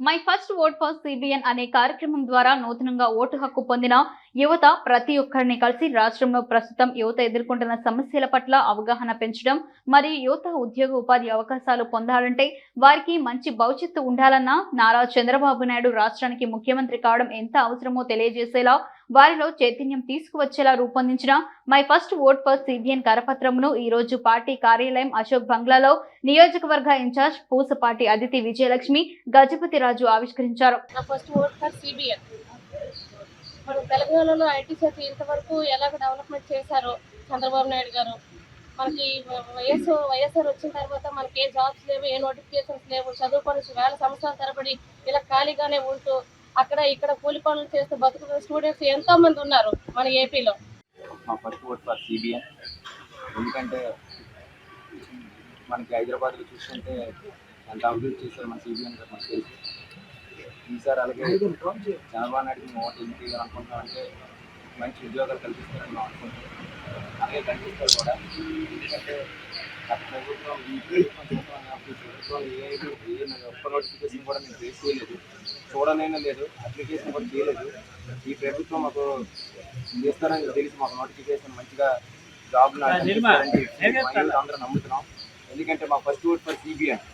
My first vote for CBN అనే కార్యక్రమం ద్వారా నూతనంగా ఓటు హక్కు పొందిన యువత ప్రతి ఒక్కరిని కలిసి రాష్ట్రంలో ప్రస్తుతం యువత ఎదుర్కొంటున్న సమస్యల పట్ల అవగాహన పెంచడం మరియు యువత ఉద్యోగ ఉపాధి అవకాశాలు పొందాలంటే వారికి మంచి భవిష్యత్తు ఉండాలన్న నారా చంద్రబాబు నాయుడు రాష్ట్రానికి ముఖ్యమంత్రి కావడం ఎంత అవసరమో తెలియజేసేలా వారిలో చైతన్యం తీసుకువచ్చేలా రూపొందించిన my first vote for CBN కరపత్రమును ఈ రోజు పార్టీ కార్యాలయం అశోక్ బంగ్లాలో నియోజకవర్గ ఇన్ఛార్జ్ పూసపాటి అదితి విజయలక్ష్మి గజపతి రాజు ఆవిష్కరించారు. నా ఫస్ట్ ఓట్ మన తెలంగాణలో ఐటీ శాఖ ఇంతవరకు ఎలాగ డెవలప్మెంట్ చేశారో చంద్రబాబు నాయుడు గారు? మనకి వైఎస్ వైఎస్ఆర్ వచ్చిన తర్వాత మనకి ఏ జాబ్స్ లేవు ఏ నోటిఫికేషన్స్ లేవు చదువుకొని వేల సంవత్సరాల తరబడి ఇలా ఖాళీగానే ఉంటూ అక్కడ ఇక్కడ కూలి పనులు చేస్తూ బతుకుతున్న స్టూడెంట్స్ ఎంతో మంది ఉన్నారు మన ఏపీలో. మా ఫస్ట్ ఓట్ ఫర్ సిబిఎన్ ఎందుకంటే మనకి హైదరాబాద్లో చూస్తుంటే ఎంత అభివృద్ధి చేశారు మన సిబిఎన్ గారు మనకు తెలుసు ఈసారి అలాగే చంద్రబాబు నాయుడు మేము ఓటు ఎందుకు అనుకుంటున్నాం అంటే మంచి ఉద్యోగాలు కల్పిస్తారని మేము అనుకుంటున్నాం. అలాగే కల్పిస్తారు కూడా. ఎందుకంటే ప్రభుత్వం ఈ ప్రభుత్వం ఏ ఏ ఒక్క నోటిఫికేషన్ కూడా మేము ఫేస్ చేయలేదు. చూడనైనా లేదు అప్లికేషన్ కూడా చేయలేదు. ఈ ప్రభుత్వం మాకు చేస్తారని తెలిసి మాకు నోటిఫికేషన్ మంచిగా జాబ్ అందరూ నమ్ముతున్నాం. ఎందుకంటే మా ఫస్ట్ ఓట్ ఫర్ సిబిఎన్